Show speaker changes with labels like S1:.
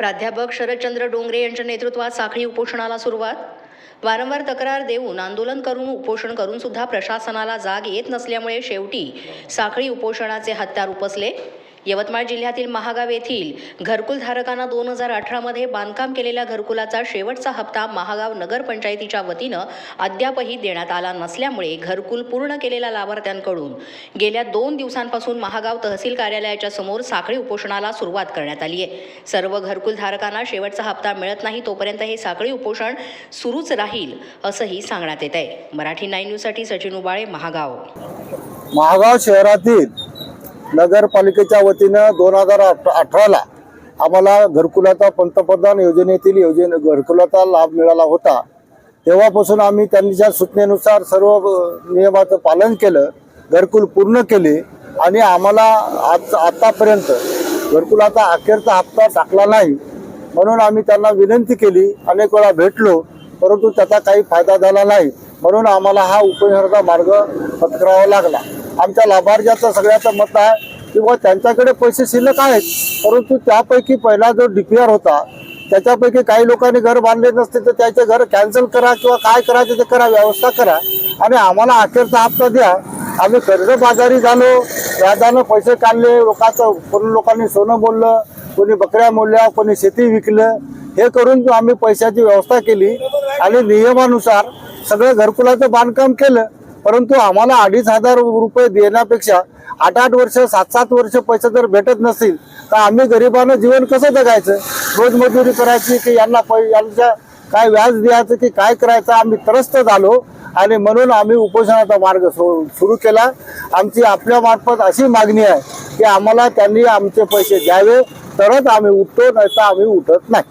S1: प्राध्यापक शरदचंद्र डोंगरे यांच्या नेतृत्वात साखळी उपोषणाला सुरुवात. वारंवार तक्रार देऊन आंदोलन करून उपोषण करून सुद्धा प्रशासनाला जाग येत नसल्यामुळे शेवटी साखळी उपोषणाचे हत्यार उपसले. यवतमाळ जिल्ह्यातील महागाव येथील घरकुलधारकांना दोन हजार अठरामध्ये बांधकाम केलेल्या घरकुलाचा शेवटचा हप्ता महागाव नगरपंचायतीच्या वतीनं अद्यापही देण्यात आला नसल्यामुळे घरकुल पूर्ण केलेल्या लाभार्थ्यांकडून गेल्या दोन दिवसांपासून महागाव तहसील कार्यालयाच्या समोर साखळी उपोषणाला सुरुवात करण्यात आली आहे. सर्व घरकुलधारकांना शेवटचा हप्ता मिळत नाही तोपर्यंत हे साखळी उपोषण सुरूच राहील असंही सांगण्यात येत आहे. मराठी नाईन न्यूजसाठी सचिन उबाळे महागाव.
S2: महागाव शहरातील नगरपालिकेच्या वतीनं दोन हजार अठराला आम्हाला घरकुलाचा पंतप्रधान योजनेतील योजने घरकुलाचा लाभ मिळाला होता. तेव्हापासून आम्ही त्यांच्या सूचनेनुसार सर्व नियमाचं पालन केलं घरकुल पूर्ण केले आणि आम्हाला आज आतापर्यंत घरकुलाचा अखेरचा हप्ता टाकला नाही म्हणून आम्ही त्यांना विनंती केली अनेक वेळा भेटलो परंतु त्याचा काही फायदा झाला नाही म्हणून आम्हाला हा उपोषणाचा मार्ग पत्करावा लागला. आमच्या लाभार्थ्याचं सगळ्याचं मत आहे. किंवा त्यांच्याकडे पैसे शिल्लक आहेत परंतु त्यापैकी पहिला जो डीपीआर होता त्याच्यापैकी काही लोकांनी घर बांधले नसते तर त्याचे घर कॅन्सल करा किंवा काय करायचं ते करा व्यवस्था करा. आणि आम्हाला अखेरचा हप्ता द्या. आम्ही कर्जबाजारी झालो. व्याजानं पैसे काढले. लोकांचं कोणी लोकांनी सोनं बोललं कोणी बकऱ्या मोडल्या कोणी शेती विकलं. हे करून आम्ही पैशाची व्यवस्था केली आणि नियमानुसार सगळं घरकुलाचं बांधकाम केलं. परंतु आम्हाला अडीच हजार रुपये देण्यापेक्षा आठ आठ वर्ष सात सात वर्ष पैसे जर भेटत नसतील तर आम्ही गरिबांना जीवन कसं जगायचं? रोजमजुरी करायची की यांना पै यांच्या काय व्याज द्यायचं की काय करायचं? आम्ही त्रस्त झालो आणि म्हणून आम्ही उपोषणाचा मार्ग सुरू केला. आमची आपल्या मार्फत अशी मागणी आहे की आम्हाला त्यांनी आमचे पैसे द्यावे तरच आम्ही उठतो नाही तर आम्ही उठत नाही.